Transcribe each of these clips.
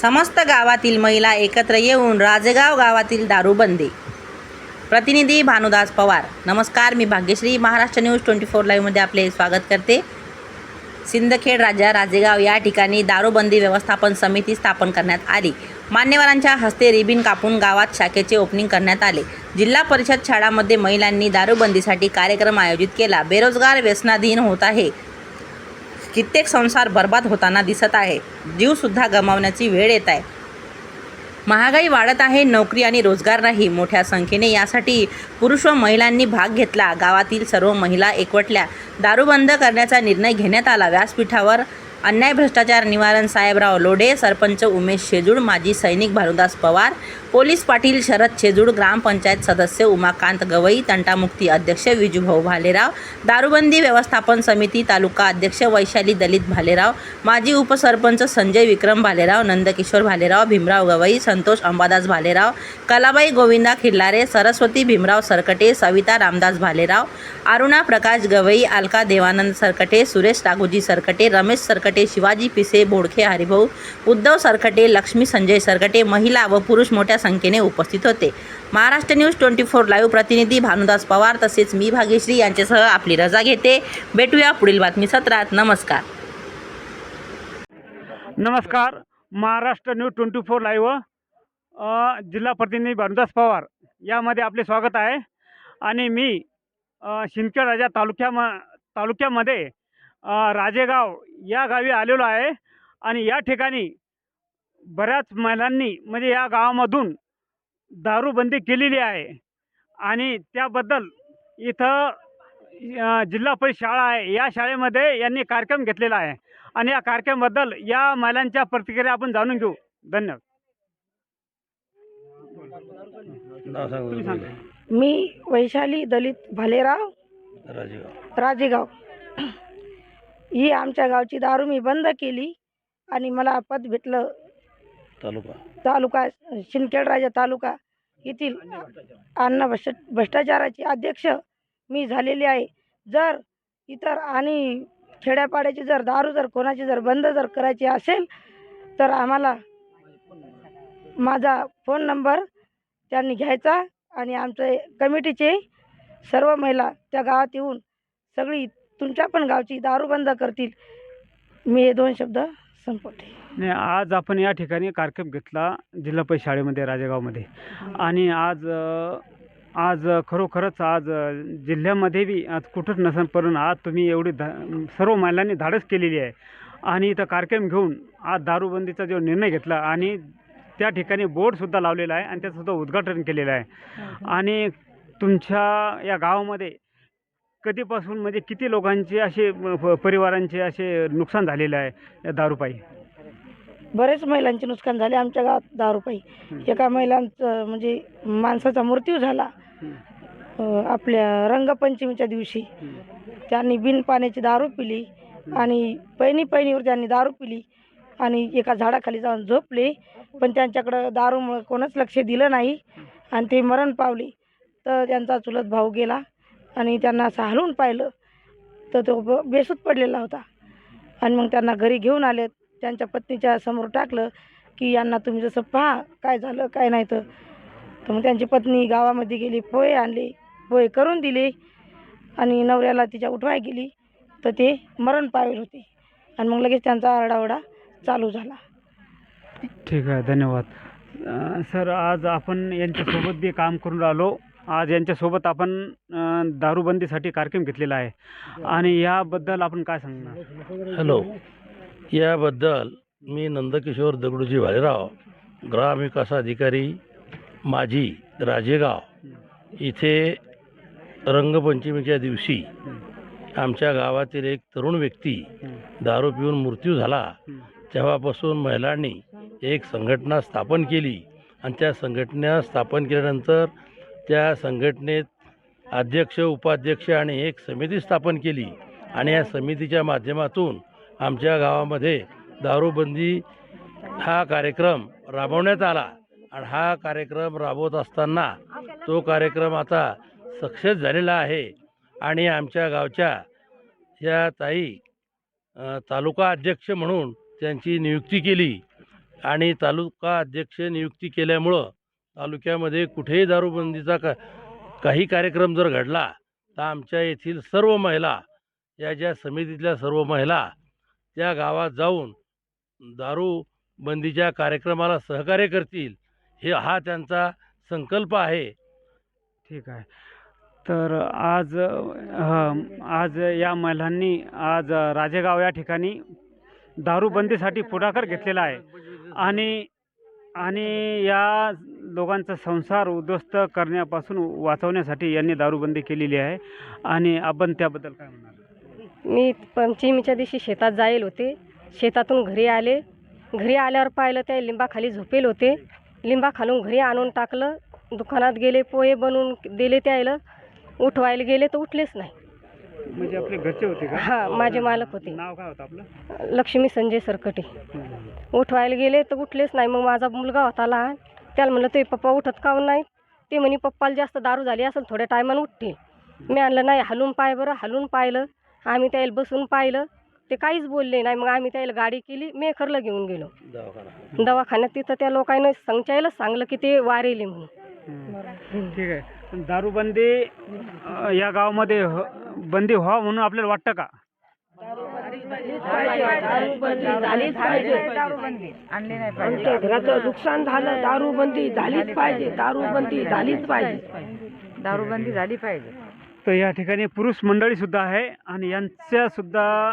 समस्त गावातील महिला एकत्र येऊन राजेगाव गावातील दारूबंदी प्रतिनिधी भानुदास पवार नमस्कार मी Bhagyashree. Maharashtra news twenty four लाईव्हमध्ये आपले स्वागत करते. सिंदखेड राजा राजेगाव या ठिकाणी दारूबंदी व्यवस्थापन समिती स्थापन करण्यात आली. मान्यवरांच्या हस्ते रिबिन कापून गावात शाखेचे ओपनिंग करण्यात आले. जिल्हा परिषद शाळामध्ये महिलांनी दारूबंदीसाठी कार्यक्रम आयोजित केला. बेरोजगार व्यसनाधीन होत आहे. कित्येक संसार बर्बाद होताना दिसत आहे. जीवसुद्धा गमावण्याची वेळ येत आहे. महागाई वाढत आहे नोकरी आणि रोजगार नाही मोठ्या संख्येने यासाठी पुरुष व महिलांनी भाग घेतला. गावातील सर्व महिला एकवटल्या. दारूबंद करण्याचा निर्णय घेण्यात आला. व्यासपीठावर अन्याय भ्रष्टाचार निवारण साहेबराव लोढे सरपंच उमेश शेजूड माजी सैनिक भानुदास पवार पोलीस पाटील शरद शेजूळ ग्रामपंचायत सदस्य उमाकांत गवई तंटामुक्ती अध्यक्ष विजूभाऊ भालेराव दारूबंदी व्यवस्थापन समिती तालुका अध्यक्ष वैशाली दलित भालेराव माजी उपसरपंच संजय विक्रम भालेराव नंदकिशोर भालेराव भीमराव गवई संतोष अंबादास भालेराव कलाबाई गोविंदा खिल्लारे सरस्वती भीमराव सरकटे सविता रामदास भालेराव अरुणा प्रकाश गवई अलका देवानंद सरकटे सुरेश राघोजी सरकटे रमेश सरकटे शिवाजी पिसे बोडखे हरिभाऊ उद्धव सरकटे लक्ष्मी संजय सरकटे महिला व पुरुष मोठ्या संख्येने उपस्थित होते. Maharashtra news twenty four live प्रतिनिधी भानुदास पवार तसेच मी भाग्यश्री यांच्यासह आपली रजा घेते. भेटूया पुढील बातमी सत्रात नमस्कार. नमस्कार. Maharashtra news twenty four live जिल्हा प्रतिनिधी भानुदास पवार यामध्ये आपले स्वागत आहे. आणि मी शिंदखेड राजा तालुक्याम तालुक्यामध्ये राजेगाव या गावी आलेलो आहे आणि या ठिकाणी बऱ्याच महिलांनी म्हणजे या गावामधून दारूबंदी केलेली आहे. आणि त्याबद्दल इथं जिल्हा परिषद शाळा आहे. या शाळेमध्ये यांनी कार्यक्रम घेतलेला आहे. आणि या कार्यक्रमाबद्दल या महिलांच्या प्रतिक्रिया आपण जाणून घेऊ. धन्यवाद. मी वैशाली दलित भालेराव राजेगाव. ही आमच्या गावची दारू मी बंद केली आणि मला पद भेटलं. तालुका. तालुका शिंदखेड राजा तालुका येथील अन्न भ्रष्ट भ्रष्टाचाराची अध्यक्ष मी झालेली आहे. जर इतर आणि खेड्यापाड्याची जर दारू जर कोणाची जर बंद जर करायची असेल तर आम्हाला माझा फोन नंबर त्यांनी घ्यायचा आणि आमचे कमिटीचे सर्व महिला त्या गावात येऊन सगळी तुमच्या पण गावची दारू बंद करतील. मी हे दोन शब्द संपवते. नाही आज आपण या ठिकाणी कार्यक्रम घेतला जिल्हा परिषद शाळेमध्ये राजेगावमध्ये. आणि आज अ, आज खरोखरच आज अ, जिल्ह्यामध्ये बी आज कुठंच नसेल पण आज तुम्ही एवढी धा सर्व महिलांनी धाडस केलेली आहे. आणि इथं कार्यक्रम घेऊन आज दारूबंदीचा जो निर्णय घेतला आणि त्या ठिकाणी बोर्डसुद्धा लावलेला आहे आणि त्याचंसुद्धा उद्घाटन केलेलं आहे. आणि तुमच्या या गावामध्ये कधीपासून म्हणजे किती लोकांचे असे प- परिवारांचे असे नुकसान झालेले आहे या दारूपायी बरेच महिलांचे नुकसान झाले. आमच्या गावात दारूपायी एका महिलांचं म्हणजे माणसाचा मृत्यू झाला. अं, आपल्या रंगपंचमीच्या दिवशी त्यांनी बिन पाण्याची दारू पिली आणि पैनी पैनीवर त्यांनी दारू पिली आणि एका झाडाखाली जाऊन झोपले. पण त्यांच्याकडं दारूमुळं कोणच लक्ष दिलं नाही आणि ते मरण पावले. तर त्यांचा चुलत भाऊ गेला. आणि त्यांना असं हलवून पाहिलं तर तो ब बेसूत पडलेला होता. आणि मग त्यांना घरी घेऊन आले त्यांच्या पत्नीच्या समोर टाकलं की यांना तुम्ही जसं पहा काय झालं काय नाही तर. तर मग त्यांची पत्नी गावामध्ये गेली पोहे आणले पोहे करून दिले. आणि नवऱ्याला तिच्या उठवाय गेली तर ते मरण पावेल होते. आणि मग लगेच त्यांचा आरडाओरडा चालू झाला. ठीक आहे धन्यवाद. सर आज आपण यांच्यासोबत जे काम करून राहिलो. आज यांच्यासोबत आपण अं, दारूबंदीसाठी कार्यक्रम घेतलेला आहे. आणि याबद्दल आपण काय सांगणार? हॅलो. याबद्दल मी नंदकिशोर दगडूजी भालेराव ग्रामविकास अधिकारी माझी राजेगाव इथे रंगपंचमीच्या दिवशी आमच्या गावातील एक तरुण व्यक्ती दारू पिऊन मृत्यू झाला. तेव्हापासून महिलांनी एक संघटना स्थापन केली आणि त्या संघटना स्थापन केल्यानंतर त्या संघटनेत अध्यक्ष उपाध्यक्ष आणि एक समिती स्थापन केली. आणि या समितीच्या माध्यमातून आमच्या गावामध्ये दारूबंदी हा कार्यक्रम राबवण्यात आला. आणि हा कार्यक्रम राबवत असताना तो कार्यक्रम आता सक्सेस झालेला आहे. आणि आमच्या गावच्या या ताई तालुका अध्यक्ष म्हणून त्यांची नियुक्ती केली. आणि तालुका अध्यक्ष नियुक्ती केल्यामुळं तालुक्यामध्ये कुठेही दारूबंदीचा का काही कार्यक्रम जर घडला तर आमच्या येथील सर्व महिला या ज्या समितीतल्या सर्व महिला त्या गावात जाऊन दारूबंदीच्या कार्यक्रमाला सहकार्य करतील हे हा त्यांचा संकल्प आहे. ठीक आहे. तर आज आज या महिलांनी आज राजेगाव या ठिकाणी दारूबंदीसाठी पुढाकार घेतलेला आहे. आणि आणि या दोघांचा संसार उद्ध्वस्त करण्यापासून वाचवण्यासाठी यांनी दारूबंदी केलेली आहे. आणि आपण त्याबद्दल काय म्हणाल? मी पंचमीच्या दिवशी शेतात जाईल होते. शेतातून घरी आले. घरी आल्यावर पाहिलं त्या लिंबाखाली झोपेल होते. लिंबा खालून घरी आणून टाकलं. दुकानात गेले पोहे बनवून दिले त्यायला उठवायला गेले तर उठलेच नाही. म्हणजे आपले घरचे होते का? हां माझे मालक होते. नाव काय होतं आपलं? लक्ष्मी संजय सरकटे. उठवायला गेले तर उठलेच नाही. मग माझा मुलगा होता लहान. त्याला म्हणलं ते पप्पा उठत काहून नाही ते म्हणे पप्पाला जास्त दारू झाली असेल थोड्या टायमानं उठतील. मी आणलं नाही हलून पाय बरं हलून पाहिलं. आम्ही त्याला बसून पाहिलं. ते काहीच बोलले नाही. मग आम्ही त्याला गाडी केली मेखरला घेऊन गेलो. दवाखाना दवाखान्यात तिथं त्या लोकांनी संचायला सांगलं की ते वारेले म्हणून. ठीक आहे. दारूबंदी अ, या गावामध्ये ह- बंदी व्हावं म्हणून आपल्याला वाटतं का? आमच्या घराचं नुकसान झालं दारूबंदी झालीच पाहिजे दारूबंदी झालीच पाहिजे दारूबंदी झाली पाहिजे. तर या ठिकाणी पुरुष मंडळी सुद्धा आहे आणि यांच्या सुद्धा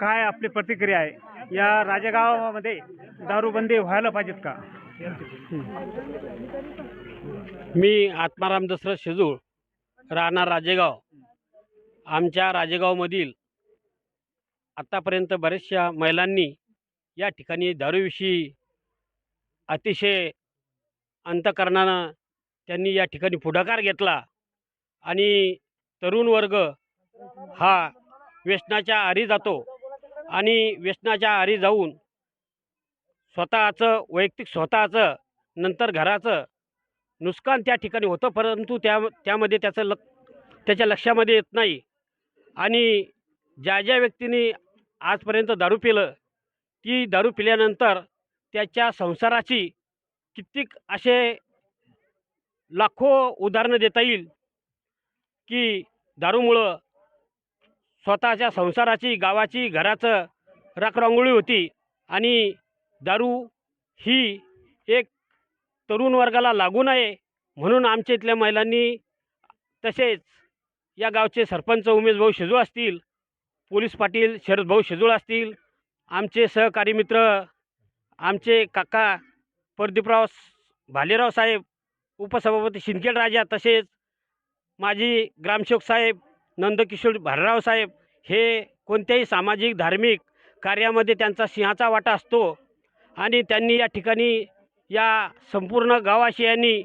काय आपली प्रतिक्रिया आहे? या राजेगावामध्ये दारूबंदी व्हायला पाहिजेत का? मी आत्माराम दसरथ शेजूळ राहणार राजेगाव. आमच्या राजेगावमधील आत्तापर्यंत बऱ्याचशा महिलांनी या ठिकाणी दारूविषयी अतिशय अंतकरणानं त्यांनी या ठिकाणी पुढाकार घेतला आणि तरुण वर्ग हा व्यसनाच्या आरी जातो आणि व्यसनाच्या आरी जाऊन स्वतःचं वैयक्तिक स्वतःचं नंतर घराचं नुकसान त्या ठिकाणी होतं परंतु त्या त्यामध्ये त्याचं ल त्याच्या लक्षामध्ये येत नाही. आणि ज्या ज्या व्यक्तीने आजपर्यंत दारू पिलं ती दारू पिल्यानंतर त्याच्या संसाराची कित्येक असे लाखो उदाहरणं देता येईल की दारूमुळं स्वतःच्या संसाराची गावाची घराचं राखरांगोळी होती आणि दारू ही एक तरुण वर्गाला लागू नये म्हणून आमच्या इथल्या महिलांनी तसेच या गावचे सरपंच उमेश भाऊ शेजूळ असतील पोलीस पाटील शरद भाऊ शेजूळ असतील आमचे सहकारी मित्र आमचे काका प्रदीपराव भालेराव साहेब उपसभापती शिंदखेड राजा तसेच माजी ग्रामसेवक साहेब नंदकिशोर भालेराव साहेब हे कोणत्याही सामाजिक धार्मिक कार्यामध्ये त्यांचा सिंहाचा वाटा असतो. आणि त्यांनी या ठिकाणी या संपूर्ण गावाशियांनी